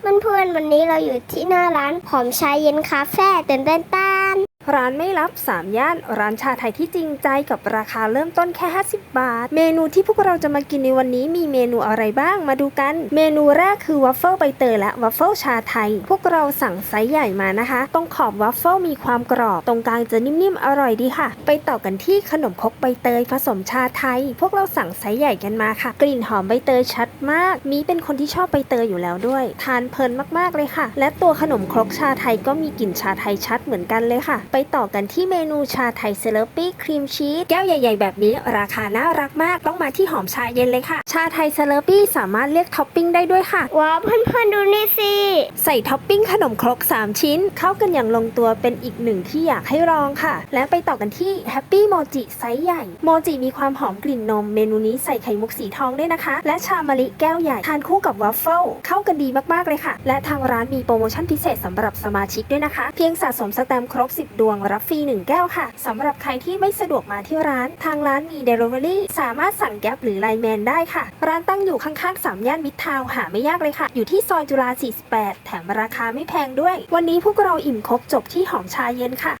เพื่อนๆ วันนี้เราอยู่ที่หน้าร้านหอมชายเย็นคาเฟ่เต้นเต้นตาน ร้านไม่รับ3ย่านร้านชาไทยที่จริงใจกับราคาเริ่มต้นแค่ 50 บาท เมนูที่พวกเราจะมากินในวันนี้มีเมนูอะไรบ้างมาดูกัน เมนูแรกคือวัฟเฟิลใบเตยและวัฟเฟิลชาไทย พวกเราสั่งไซส์ใหญ่มานะคะ ตรงขอบวัฟเฟิลมีความกรอบ ตรงกลางจะนิ่มๆ อร่อยดีค่ะ ไปต่อกันที่ขนมครกใบเตยผสมชาไทย พวกเราสั่งไซส์ใหญ่กันมาค่ะ กลิ่นหอมใบเตยชัดมาก มีเป็นคนที่ชอบใบเตยอยู่แล้วด้วย ทานเพลินมากๆเลยค่ะ และตัวขนมครกชาไทยก็มีกลิ่นชาไทยชัดเหมือนกันเลยค่ะไปต่อกันที่เมนูชาไทยเซเลปี้ครีมชีสแก้วใหญ่ ๆ แบบนี้ ราคาน่ารักมากต้องมาที่หอมชาเย็นเลยค่ะ ชาไทยเซเลปี้สามารถเลือกท็อปปิ้งได้ด้วยค่ะ ว้าวเพื่อนๆดูนี่สิ ใส่ท็อปปิ้งขนมครก 3 ชิ้น เข้ากันอย่างลงตัวเป็นอีกหนึ่งที่อยากให้ลองค่ะ และไปต่อกันที่แฮปปี้โมจิไซส์ใหญ่โมจิมีความหอมกลิ่นนม เมนูนี้ใส่ไข่มุกสีทองด้วยนะคะ และชามะลิแก้วใหญ่ทานคู่กับวัฟเฟิลเข้ากันดีมากๆเลยค่ะ และทางร้านมีโปรโมชั่นพิเศษสำหรับสมาชิกด้วยนะคะ เพียงสะสมสแตมป์ครบ 10ดวงรับฟรี1แก้วค่ะสำหรับใครที่ไม่สะดวกมาที่ร้าน ทางร้านมี Delivery สามารถสั่งแก๊ปหรือไลแมนได้ค่ะ ร้านตั้งอยู่ข้างๆสามย่านมิตรทาวหาไม่ยากเลยค่ะ อยู่ที่ซอยจุฬา48 แถมราคาไม่แพงด้วย วันนี้พวกเราอิ่มครบจบที่หอมชาเย็นค่ะ